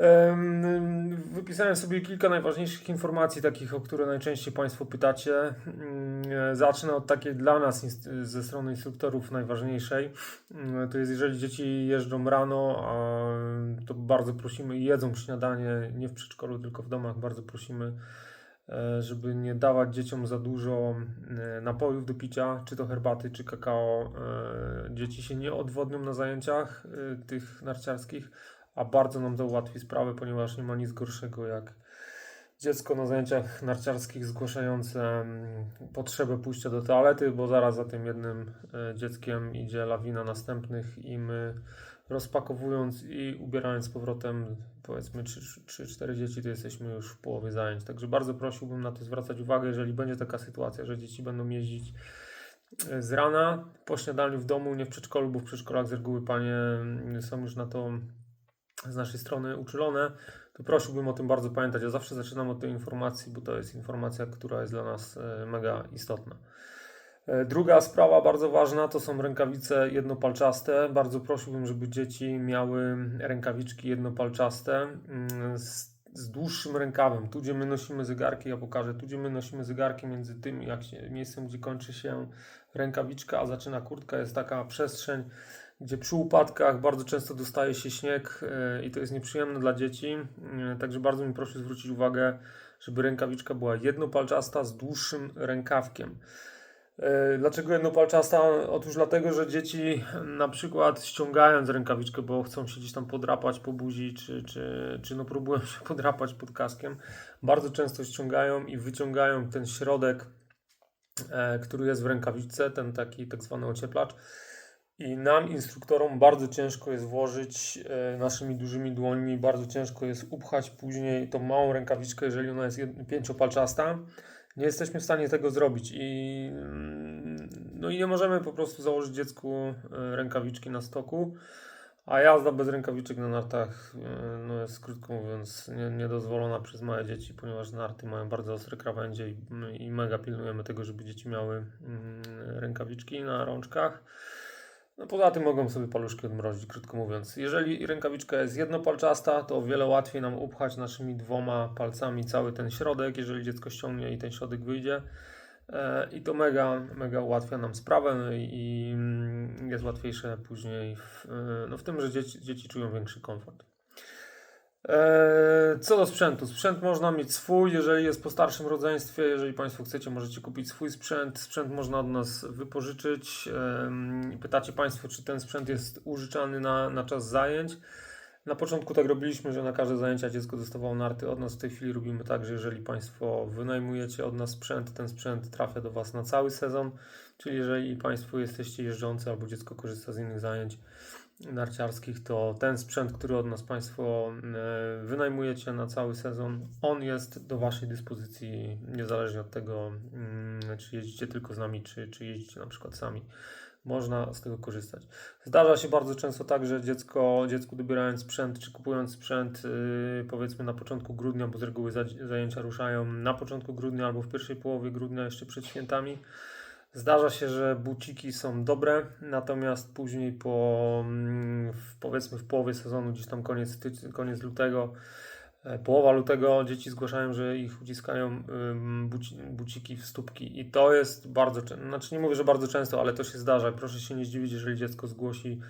Em, Wypisałem sobie kilka najważniejszych informacji, takich, o które najczęściej Państwo pytacie. Mm, e, Zacznę od takiej dla nas ze strony instruktorów najważniejszej. Mm, To jest, jeżeli dzieci jeżdżą rano, to bardzo prosimy i jedzą śniadanie nie w przedszkolu, tylko w domach, bardzo prosimy, e, żeby nie dawać dzieciom za dużo e, napojów do picia, czy to herbaty, czy kakao. Dzieci się nie odwodnią na zajęciach tych narciarskich a bardzo nam to ułatwi sprawę, ponieważ nie ma nic gorszego jak dziecko na zajęciach narciarskich zgłaszające mm, potrzebę pójścia do toalety, bo zaraz za tym jednym e, dzieckiem idzie lawina następnych i my rozpakowując i ubierając z powrotem powiedzmy 3-4 dzieci, to jesteśmy już w połowie zajęć. Także bardzo prosiłbym na to zwracać uwagę, jeżeli będzie taka sytuacja, że dzieci będą jeździć e, z rana po śniadaniu w domu, nie w przedszkolu, bo w przedszkolach z reguły panie mm, są już na to z naszej strony uczulone, to prosiłbym o tym bardzo pamiętać. Ja zawsze zaczynam od tej informacji, bo to jest informacja, która jest dla nas e, mega istotna. E, Druga sprawa bardzo ważna to są rękawice jednopalczaste. Bardzo prosiłbym, żeby dzieci miały rękawiczki jednopalczaste mm, z, z dłuższym rękawem. Tu, gdzie my nosimy zegarki, ja pokażę, tu, gdzie my nosimy zegarki, między tym jak się, miejscem, gdzie kończy się rękawiczka, a zaczyna kurtka, jest taka przestrzeń, gdzie przy upadkach bardzo często dostaje się śnieg e, i to jest nieprzyjemne dla dzieci. E, Także bardzo mi proszę zwrócić uwagę, żeby rękawiczka była jednopalczasta z dłuższym rękawkiem. E, Dlaczego jednopalczasta? Otóż dlatego, że dzieci na przykład ściągając rękawiczkę, bo chcą się gdzieś tam podrapać po buzi, czy, czy, czy no próbują się podrapać pod kaskiem, bardzo często ściągają i wyciągają ten środek, który jest w rękawiczce, ten taki tak zwany ocieplacz. I nam, instruktorom, bardzo ciężko jest włożyć e, naszymi dużymi dłońmi, bardzo ciężko jest upchać później tą małą rękawiczkę, jeżeli ona jest pięciopalczasta. Nie jesteśmy w stanie tego zrobić i, mm, no i nie możemy po prostu założyć dziecku e, rękawiczki na stoku, a jazda bez rękawiczek na nartach e, no jest krótko mówiąc nie, niedozwolona przez małe dzieci, ponieważ narty mają bardzo ostre krawędzie i, i mega pilnujemy tego, żeby dzieci miały mm, rękawiczki na rączkach. No poza tym mogą sobie paluszki odmrozić, krótko mówiąc. Jeżeli rękawiczka jest jednopalczasta, to o wiele łatwiej nam upchać naszymi dwoma palcami cały ten środek, jeżeli dziecko ściągnie i ten środek wyjdzie. E, I to mega, mega ułatwia nam sprawę i, i mm, jest łatwiejsze później w, e, no w tym, że dzieci, dzieci czują większy komfort. E, Co do sprzętu. Sprzęt można mieć swój, jeżeli jest po starszym rodzeństwie. Jeżeli Państwo chcecie, możecie kupić swój sprzęt. Sprzęt można od nas wypożyczyć. Pytacie Państwo, czy ten sprzęt jest użyczany na, na czas zajęć. Na początku tak robiliśmy, że na każde zajęcia dziecko dostawało narty od nas. W tej chwili robimy tak, że jeżeli Państwo wynajmujecie od nas sprzęt, ten sprzęt trafia do Was na cały sezon. Czyli jeżeli Państwo jesteście jeżdżący albo dziecko korzysta z innych zajęć, narciarskich, to ten sprzęt, który od nas Państwo e, wynajmujecie na cały sezon, on jest do Waszej dyspozycji, niezależnie od tego, mm, czy jeździcie tylko z nami, czy, czy jeździcie na przykład sami. Można z tego korzystać. Zdarza się bardzo często tak, że dziecko, dziecku dobierając sprzęt, czy kupując sprzęt, yy, powiedzmy na początku grudnia, bo z reguły za- zajęcia ruszają na początku grudnia albo w pierwszej połowie grudnia, jeszcze przed świętami, Zdarza się, że buciki są dobre, natomiast później po mm, powiedzmy w połowie sezonu, gdzieś tam koniec, koniec lutego, e, połowa lutego, dzieci zgłaszają, że ich uciskają buciki w stópki i to jest bardzo często, znaczy nie mówię, że bardzo często, ale to się zdarza. Proszę się nie zdziwić, jeżeli dziecko zgłosi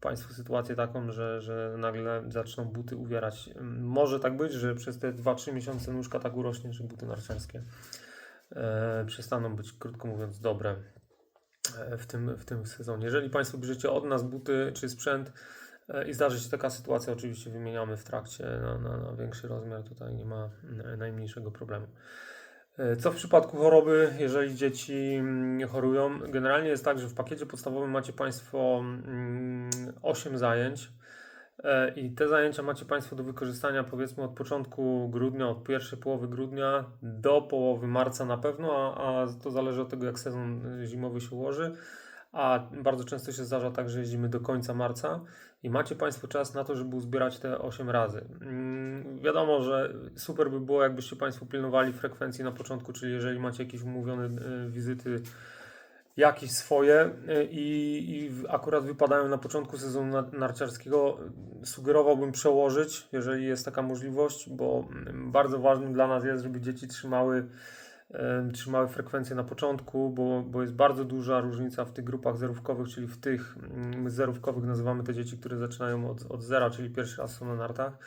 Państwu sytuację taką, że, że nagle zaczną buty uwierać. Może tak być, że przez te 2-3 miesiące nóżka tak urośnie, że buty narciarskie przestaną być, krótko mówiąc, dobre e, w tym, w tym sezonie. Jeżeli Państwo bierzecie od nas buty czy sprzęt e, i zdarzy się taka sytuacja, oczywiście wymieniamy w trakcie na, na, na większy rozmiar, tutaj nie ma e, najmniejszego problemu. E, Co w przypadku choroby, jeżeli dzieci chorują? Generalnie jest tak, że w pakiecie podstawowym macie Państwo mm, 8 zajęć. E, I te zajęcia macie Państwo do wykorzystania powiedzmy od początku grudnia, od pierwszej połowy grudnia do połowy marca na pewno, a, a to zależy od tego, jak sezon zimowy się ułoży. A bardzo często się zdarza tak, że jeździmy do końca marca i macie Państwo czas na to, żeby uzbierać te 8 razy. Mm, wiadomo, że super by było, jakbyście Państwo pilnowali frekwencji na początku, czyli jeżeli macie jakieś umówione y, wizyty jakieś swoje y, i, i akurat wypadają na początku sezonu na- narciarskiego. Sugerowałbym przełożyć, jeżeli jest taka możliwość, bo mm, bardzo ważnym dla nas jest, żeby dzieci trzymały, trzymały frekwencję na początku, bo, bo jest bardzo duża różnica w tych grupach zerówkowych, czyli w tych mm, zerówkowych nazywamy te dzieci, które zaczynają od, od zera, czyli pierwszy raz są na nartach.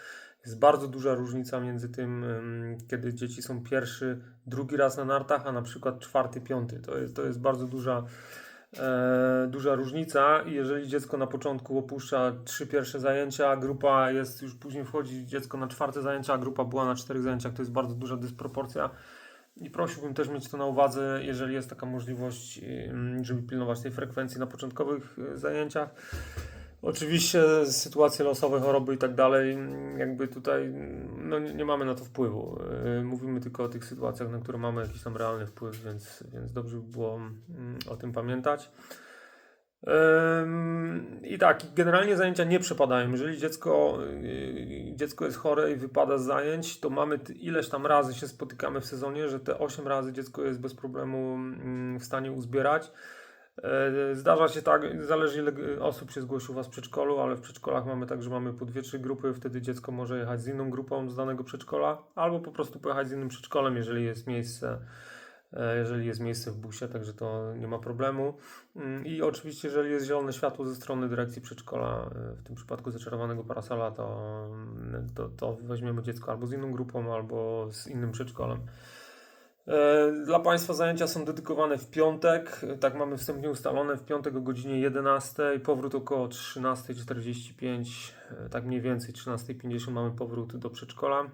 Jest bardzo duża różnica między tym, ym, kiedy dzieci są pierwszy, drugi raz na nartach, a na przykład czwarty, piąty. To jest, to jest bardzo duża, e, duża różnica. Jeżeli dziecko na początku opuszcza trzy pierwsze zajęcia, grupa jest, już później wchodzi dziecko na czwarte zajęcia, a grupa była na czterech zajęciach, to jest bardzo duża dysproporcja. I prosiłbym też mieć to na uwadze, jeżeli jest taka możliwość, żeby pilnować tej frekwencji na początkowych y, zajęciach. Oczywiście sytuacje losowe, choroby i tak dalej, jakby tutaj no, nie, mamy na to wpływu. Yy, Mówimy tylko o tych sytuacjach, na które mamy jakiś tam realny wpływ, więc, więc dobrze by było mm, o tym pamiętać. I tak, generalnie zajęcia nie przepadają. Jeżeli dziecko, yy, dziecko jest chore i wypada z zajęć, to mamy ileś tam razy się spotykamy w sezonie, że te 8 razy dziecko jest bez problemu mm, w stanie uzbierać. E, Zdarza się tak, zależy ile osób się zgłosi u Was w przedszkolu, ale w przedszkolach mamy tak, że mamy po dwie, trzy grupy, wtedy dziecko może jechać z inną grupą z danego przedszkola, albo po prostu pojechać z innym przedszkolem, jeżeli jest miejsce, e, jeżeli jest miejsce w busie, także to nie ma problemu. Mm, I oczywiście, jeżeli jest zielone światło ze strony dyrekcji przedszkola, e, w tym przypadku zaczarowanego parasola, to, mm, to, to weźmiemy dziecko albo z inną grupą, albo z innym przedszkolem. E, Dla Państwa zajęcia są dedykowane w piątek, tak mamy wstępnie ustalone, w piątek o godzinie 11, powrót około 13.45, e, tak mniej więcej 13.50 mamy powrót do przedszkola,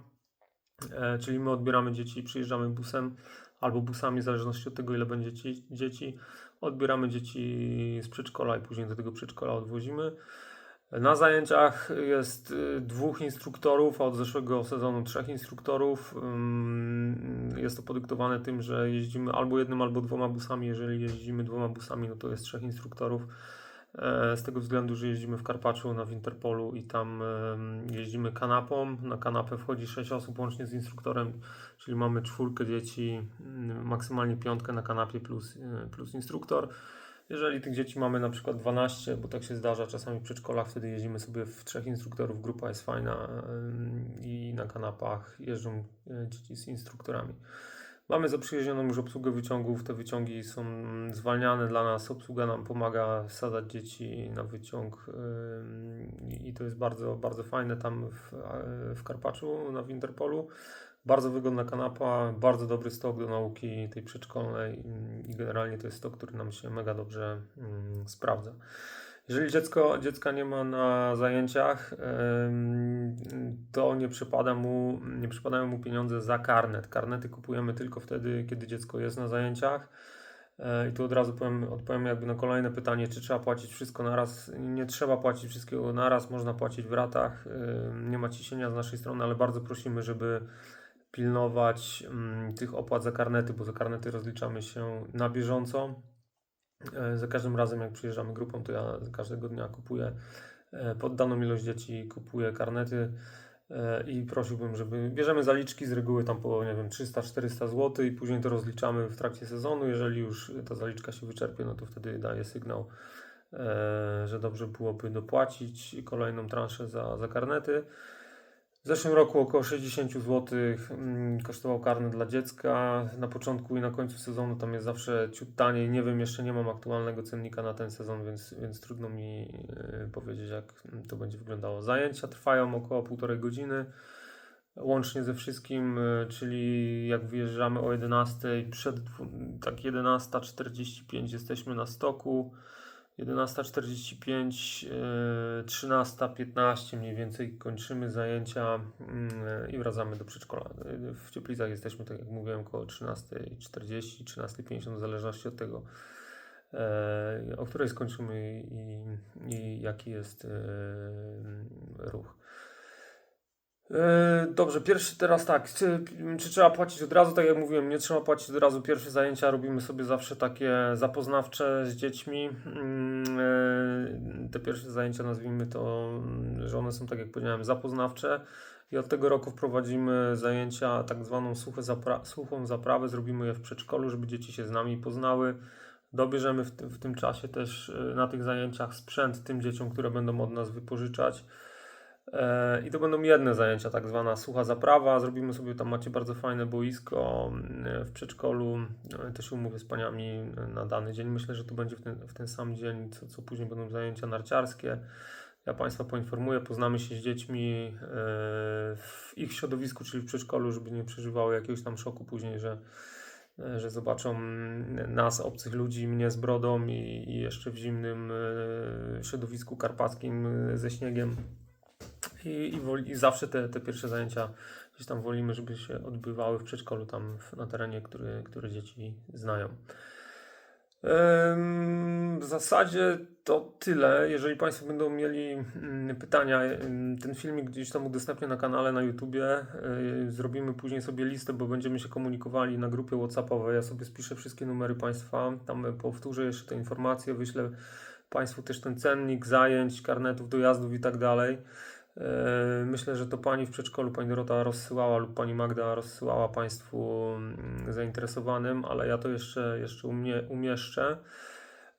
E, czyli my odbieramy dzieci, przyjeżdżamy busem albo busami, w zależności od tego ile będzie ci- dzieci, odbieramy dzieci z przedszkola i później do tego przedszkola odwozimy. Na zajęciach jest y, dwóch instruktorów, a od zeszłego sezonu trzech instruktorów. Ym, Jest to podyktowane tym, że jeździmy albo jednym, albo dwoma busami. Jeżeli jeździmy dwoma busami, no to jest trzech instruktorów. E, Z tego względu, że jeździmy w Karpaczu na Winterpolu i tam em, jeździmy kanapą. Na kanapę wchodzi sześć osób łącznie z instruktorem, czyli mamy czwórkę dzieci, mm, maksymalnie piątkę na kanapie plus, y, plus instruktor. Jeżeli tych dzieci mamy na przykład 12, bo tak się zdarza czasami w przedszkolach, wtedy jeździmy sobie w trzech instruktorów, grupa jest fajna i na kanapach jeżdżą y, dzieci z instruktorami. Mamy zaprzyjaźnioną już obsługę wyciągów, te wyciągi są zwalniane dla nas, obsługa nam pomaga wsadzać dzieci na wyciąg i to jest bardzo, bardzo fajne tam w, e, w Karpaczu na Winterpolu. Bardzo wygodna kanapa, bardzo dobry stok do nauki tej przedszkolnej i generalnie to jest stok, który nam się mega dobrze mm, sprawdza. Jeżeli dziecko, dziecka nie ma na zajęciach, to nie, przypada mu, nie przypadają mu pieniądze za karnet. Karnety kupujemy tylko wtedy, kiedy dziecko jest na zajęciach. E, I tu od razu powiem, odpowiem jakby na kolejne pytanie, czy trzeba płacić wszystko naraz. Nie trzeba płacić wszystkiego naraz, można płacić w ratach. Ym, Nie ma ciśnienia z naszej strony, ale bardzo prosimy, żeby pilnować mm, tych opłat za karnety, bo za karnety rozliczamy się na bieżąco. E, Za każdym razem, jak przyjeżdżamy grupą, to ja każdego dnia kupuję e, pod daną ilość dzieci, kupuję karnety e, i prosiłbym, żeby bierzemy zaliczki z reguły tam po, nie wiem, 300-400 zł i później to rozliczamy w trakcie sezonu. Jeżeli już ta zaliczka się wyczerpie, no to wtedy daję sygnał, że dobrze byłoby dopłacić kolejną transzę za, za karnety. W zeszłym roku około 60 zł mm, kosztował karnet dla dziecka. Na początku i na końcu sezonu tam jest zawsze ciut taniej. Nie wiem, jeszcze nie mam aktualnego cennika na ten sezon, więc, więc trudno mi y, powiedzieć, jak to będzie wyglądało. Zajęcia trwają około półtorej godziny. Łącznie ze wszystkim, y, czyli jak wyjeżdżamy o 11, przed tak 11.45 jesteśmy na stoku. 11.45, yy, 13.15 mniej więcej kończymy zajęcia yy, i wracamy do przedszkola. W Cieplicach jesteśmy, tak jak mówiłem, około 13.40, 13.50 w zależności od tego, yy, o której skończymy i, i jaki jest yy, ruch. E, Dobrze, pierwszy teraz tak, czy, czy trzeba płacić od razu? Tak jak mówiłem, nie trzeba płacić od razu. Pierwsze zajęcia robimy sobie zawsze takie zapoznawcze z dziećmi. Mm, e, Te pierwsze zajęcia nazwijmy to, że one są tak jak powiedziałem zapoznawcze i od tego roku wprowadzimy zajęcia tak zwaną suche zapra- suchą zaprawę. Zrobimy je w przedszkolu, żeby dzieci się z nami poznały. Dobierzemy w, w tym czasie też e, na tych zajęciach sprzęt tym dzieciom, które będą od nas wypożyczać. E, I to będą jedne zajęcia, tak zwana sucha zaprawa. Zrobimy sobie tam, macie bardzo fajne boisko mm, w przedszkolu. To się umówię z paniami na dany dzień. Myślę, że to będzie w ten, w ten sam dzień, co, co później będą zajęcia narciarskie. Ja Państwa poinformuję, poznamy się z dziećmi e, w ich środowisku, czyli w przedszkolu, żeby nie przeżywały jakiegoś tam szoku później, że, e, że zobaczą mm, nas, obcych ludzi, mnie z brodą i, i jeszcze w zimnym środowisku karpackim ze śniegiem. I, i, woli, i zawsze te, te pierwsze zajęcia gdzieś tam wolimy, żeby się odbywały w przedszkolu, tam na terenie, który, który dzieci znają. W zasadzie to tyle. Jeżeli Państwo będą mieli mm, pytania, ten filmik gdzieś tam udostępnię na kanale na YouTubie. Y, Zrobimy później sobie listę, bo będziemy się komunikowali na grupie WhatsAppowej. Ja sobie spiszę wszystkie numery Państwa. Tam e, powtórzę jeszcze te informacje, wyślę Państwu też ten cennik zajęć, karnetów, dojazdów i tak dalej. E, Myślę, że to Pani w przedszkolu, Pani Dorota rozsyłała lub Pani Magda rozsyłała Państwu mm, zainteresowanym, ale ja to jeszcze, jeszcze umie, umieszczę,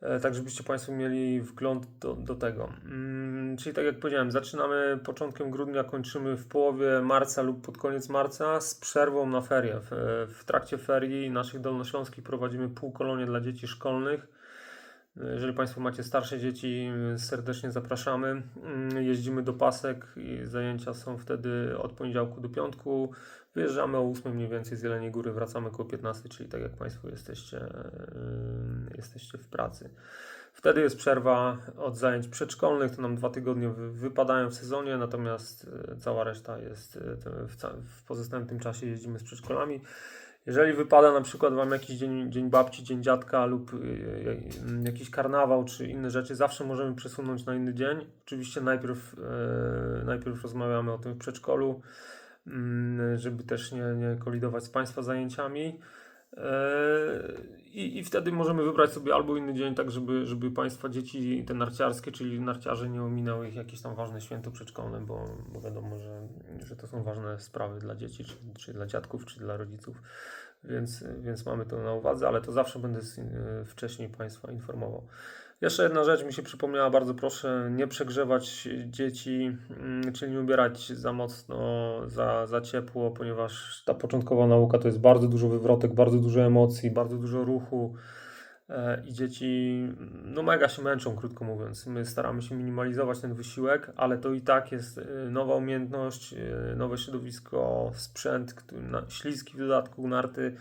e, tak żebyście Państwo mieli wgląd do, do tego. Mm, Czyli tak jak powiedziałem, zaczynamy początkiem grudnia, kończymy w połowie marca lub pod koniec marca z przerwą na ferie. W, w trakcie ferii naszych dolnośląskich prowadzimy półkolonie dla dzieci szkolnych. Jeżeli Państwo macie starsze dzieci, serdecznie zapraszamy. Mm, Jeździmy do pasek i zajęcia są wtedy od poniedziałku do piątku. Wyjeżdżamy o 8 mniej więcej z Jeleniej Góry, wracamy około 15, czyli tak jak Państwo jesteście, yy, jesteście w pracy. Wtedy jest przerwa od zajęć przedszkolnych, to nam dwa tygodnie wy- wypadają w sezonie, natomiast yy, cała reszta jest yy, w, w pozostałym tym czasie jeździmy z przedszkolami. Jeżeli wypada na przykład Wam jakiś dzień, dzień babci, dzień dziadka lub y, y, jakiś karnawał czy inne rzeczy, zawsze możemy przesunąć na inny dzień. Oczywiście najpierw, e, najpierw rozmawiamy o tym w przedszkolu, mm, żeby też nie, nie kolidować z Państwa zajęciami. E, I, I wtedy możemy wybrać sobie albo inny dzień, tak żeby, żeby Państwa dzieci, te narciarskie, czyli narciarze, nie ominęły ich jakieś tam ważne święto przedszkolne, bo, bo wiadomo, że, że to są ważne sprawy dla dzieci, czy, czy dla dziadków, czy dla rodziców. Więc, więc mamy to na uwadze, ale to zawsze będę e, wcześniej Państwa informował. Jeszcze jedna rzecz mi się przypomniała, bardzo proszę nie przegrzewać dzieci, mm, czyli nie ubierać za mocno, za, za ciepło, ponieważ ta początkowa nauka to jest bardzo dużo wywrotek, bardzo dużo emocji, bardzo dużo ruchu e, i dzieci no mega się męczą, krótko mówiąc. My staramy się minimalizować ten wysiłek, ale to i tak jest e, nowa umiejętność, e, nowe środowisko, sprzęt, który, śliski w dodatku, narty.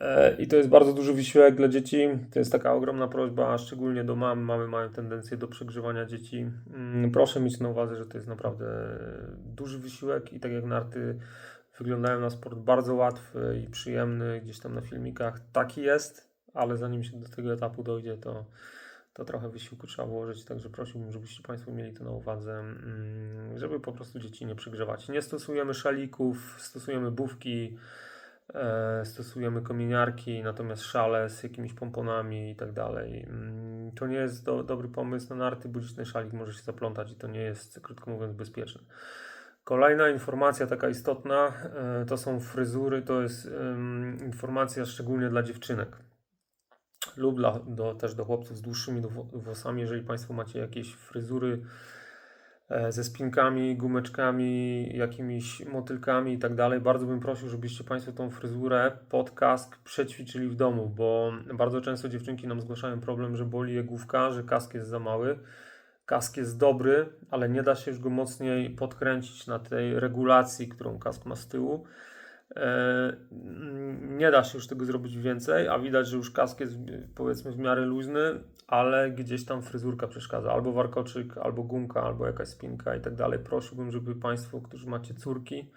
E, I to jest bardzo duży wysiłek dla dzieci. To jest taka ogromna prośba, szczególnie do mam. Mamy mają tendencję do przegrzewania dzieci. Mm, Proszę mieć na uwadze, że to jest naprawdę duży wysiłek i tak jak narty wyglądają na sport bardzo łatwy i przyjemny, gdzieś tam na filmikach taki jest, ale zanim się do tego etapu dojdzie, to, to trochę wysiłku trzeba włożyć, także prosiłbym, żebyście Państwo mieli to na uwadze, mm, żeby po prostu dzieci nie przegrzewać. Nie stosujemy szalików, stosujemy bówki, E, stosujemy kominiarki, natomiast szale z jakimiś pomponami i tak dalej. Mm, To nie jest do, dobry pomysł na narty, bo ten szalik może się zaplątać i to nie jest, krótko mówiąc, bezpieczne. Kolejna informacja taka istotna e, to są fryzury, to jest informacja szczególnie dla dziewczynek lub dla, do, też do chłopców z dłuższymi włosami. Jeżeli Państwo macie jakieś fryzury e, ze spinkami, gumeczkami, jakimiś motylkami i tak dalej. Bardzo bym prosił, żebyście Państwo tą fryzurę pod kask przećwiczyli w domu, bo bardzo często dziewczynki nam zgłaszają problem, że boli je główka, że kask jest za mały. Kask jest dobry, ale nie da się już go mocniej podkręcić na tej regulacji, którą kask ma z tyłu. E, Nie da się już tego zrobić więcej, a widać, że już kask jest powiedzmy w miarę luźny, ale gdzieś tam fryzurka przeszkadza. Albo warkoczyk, albo gumka, albo jakaś spinka i tak dalej. Prosiłbym, żeby Państwo, którzy macie córki,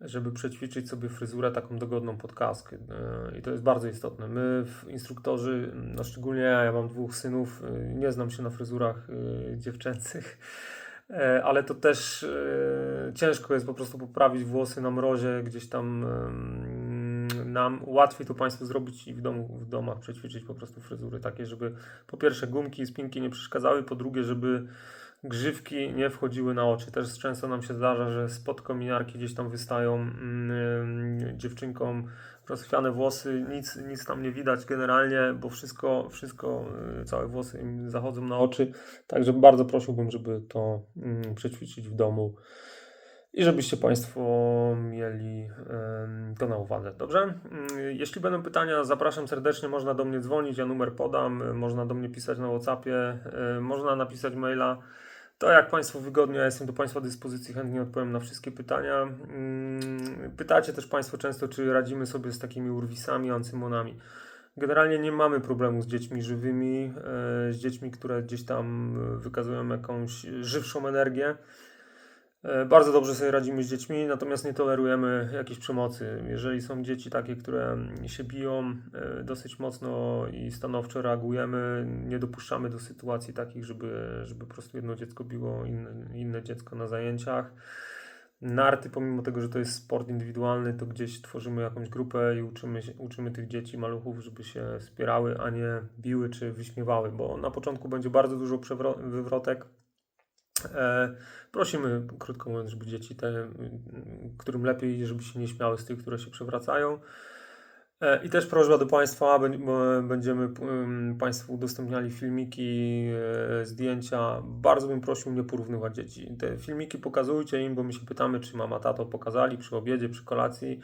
żeby przećwiczyć sobie fryzurę taką dogodną pod kask. E, I to jest bardzo istotne. My, instruktorzy, no szczególnie ja, ja mam dwóch synów, e, nie znam się na fryzurach dziewczęcych, ale to też e, ciężko jest po prostu poprawić włosy na mrozie, gdzieś tam nam łatwiej to Państwu zrobić i w domu, w domach przećwiczyć po prostu fryzury takie, żeby po pierwsze gumki i spinki nie przeszkadzały, po drugie, żeby grzywki nie wchodziły na oczy. Też często nam się zdarza, że spod kominiarki gdzieś tam wystają mm, dziewczynkom rozchwiane włosy, nic, nic tam nie widać generalnie, bo wszystko, wszystko, y, całe włosy im zachodzą na oczy. Także bardzo prosiłbym, żeby to mm, przećwiczyć w domu i żebyście Państwo mieli to na uwadze. Dobrze? Mm, Jeśli będą pytania, zapraszam serdecznie. Można do mnie dzwonić, ja numer podam, można do mnie pisać na WhatsAppie, y, można napisać maila. To jak Państwu wygodnie, ja jestem do Państwa dyspozycji, chętnie odpowiem na wszystkie pytania. Mm, Pytacie też Państwo często, czy radzimy sobie z takimi urwisami, ancymonami. Generalnie nie mamy problemu z dziećmi żywymi, e, z dziećmi, które gdzieś tam wykazują jakąś żywszą energię. E, Bardzo dobrze sobie radzimy z dziećmi, natomiast nie tolerujemy jakiejś przemocy. Jeżeli są dzieci takie, które się biją e, dosyć mocno i stanowczo reagujemy, nie dopuszczamy do sytuacji takich, żeby, żeby po prostu jedno dziecko biło inne, inne dziecko na zajęciach. Narty, pomimo tego, że to jest sport indywidualny, to gdzieś tworzymy jakąś grupę i uczymy, się, uczymy tych dzieci, maluchów, żeby się wspierały, a nie biły czy wyśmiewały, bo na początku będzie bardzo dużo wywrotek. E, prosimy, krótko mówiąc, żeby dzieci, te, którym lepiej, żeby się nie śmiały z tych, które się przewracają. E, I też prośba do Państwa, będziemy Państwu udostępniali filmiki, e, zdjęcia. Bardzo bym prosił nie porównywać dzieci. Te filmiki pokazujcie im, bo my się pytamy, czy mama, tato pokazali przy obiedzie, przy kolacji.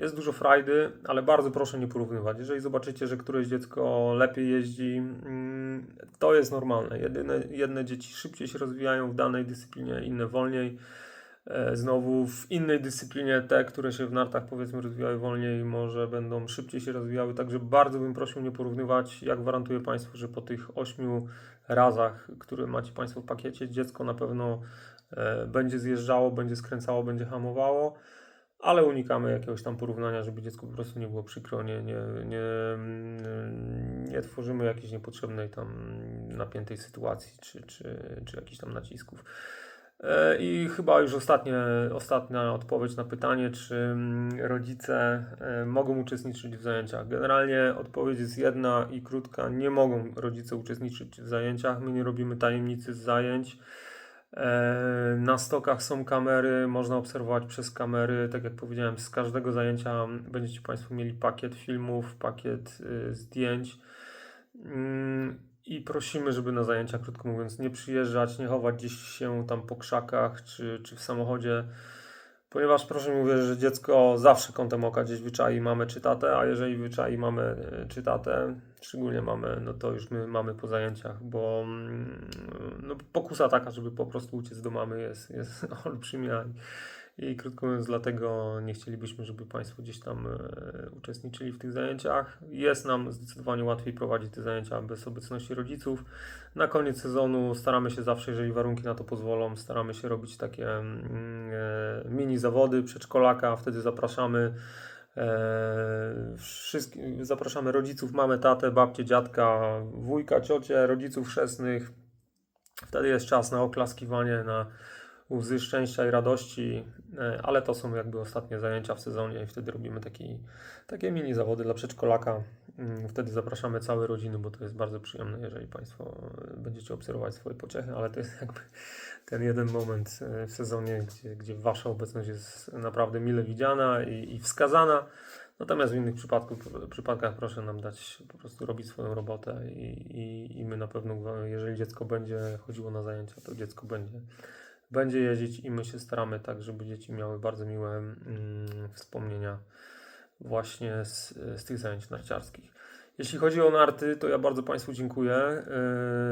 Jest dużo frajdy, ale bardzo proszę nie porównywać. Jeżeli zobaczycie, że któreś dziecko lepiej jeździ, mm, to jest normalne. Jedyne, jedne dzieci szybciej się rozwijają w danej dyscyplinie, inne wolniej. E, Znowu w innej dyscyplinie te, które się w nartach powiedzmy rozwijały wolniej, może będą szybciej się rozwijały. Także bardzo bym prosił nie porównywać. Ja gwarantuję Państwu, że po tych ośmiu razach, które macie Państwo w pakiecie, dziecko na pewno e, będzie zjeżdżało, będzie skręcało, będzie hamowało ale unikamy jakiegoś tam porównania, żeby dziecku po prostu nie było przykro, nie, nie, nie, nie tworzymy jakiejś niepotrzebnej tam napiętej sytuacji czy, czy, czy jakichś tam nacisków. E, I chyba już ostatnie, ostatnia odpowiedź na pytanie, czy rodzice e, mogą uczestniczyć w zajęciach. Generalnie odpowiedź jest jedna i krótka. Nie mogą rodzice uczestniczyć w zajęciach. My nie robimy tajemnicy z zajęć. E, Na stokach są kamery, można obserwować przez kamery. Tak jak powiedziałem, z każdego zajęcia będziecie Państwo mieli pakiet filmów, pakiet y, zdjęć. Mm, I prosimy, żeby na zajęcia, krótko mówiąc, nie przyjeżdżać, nie chować gdzieś się tam po krzakach czy, czy w samochodzie. Ponieważ proszę mi uwierzyć, że dziecko zawsze kątem oka gdzieś wyczai mamę czy tatę, a jeżeli wyczai mamę y, czy tatę, szczególnie mamy, no to już my mamy po zajęciach, bo mm, no, pokusa taka, żeby po prostu uciec do mamy jest, jest olbrzymia i, i krótko mówiąc dlatego nie chcielibyśmy, żeby Państwo gdzieś tam e, uczestniczyli w tych zajęciach. Jest nam zdecydowanie łatwiej prowadzić te zajęcia bez obecności rodziców. Na koniec sezonu staramy się zawsze, jeżeli warunki na to pozwolą, staramy się robić takie mm, e, mini zawody przedszkolaka, wtedy zapraszamy E, wszystkich, zapraszamy rodziców, mamę, tatę, babcię, dziadka, wujka, ciocię, rodziców chrzestnych. Wtedy jest czas na oklaskiwanie, na łzy szczęścia i radości, e, ale to są jakby ostatnie zajęcia w sezonie i wtedy robimy taki, takie mini zawody dla przedszkolaka. Mm, Wtedy zapraszamy całe rodziny, bo to jest bardzo przyjemne, jeżeli Państwo e, będziecie obserwować swoje pociechy, ale to jest jakby ten jeden moment e, w sezonie, gdzie, gdzie Wasza obecność jest naprawdę mile widziana i, i wskazana. Natomiast w innych przypadkach proszę nam dać po prostu robić swoją robotę i, i, i my na pewno, jeżeli dziecko będzie chodziło na zajęcia, to dziecko będzie, będzie jeździć i my się staramy tak, żeby dzieci miały bardzo miłe mm, wspomnienia właśnie z, z tych zajęć narciarskich. Jeśli chodzi o narty, to ja bardzo Państwu dziękuję.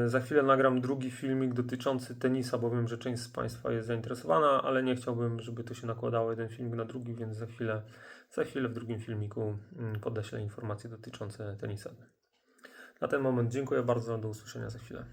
Yy, za chwilę nagram drugi filmik dotyczący tenisa, bo wiem, że część z Państwa jest zainteresowana, ale nie chciałbym, żeby to się nakładało jeden filmik na drugi, więc za chwilę, za chwilę w drugim filmiku mm, podeślę informacje dotyczące tenisa. Na ten moment dziękuję bardzo, do usłyszenia za chwilę.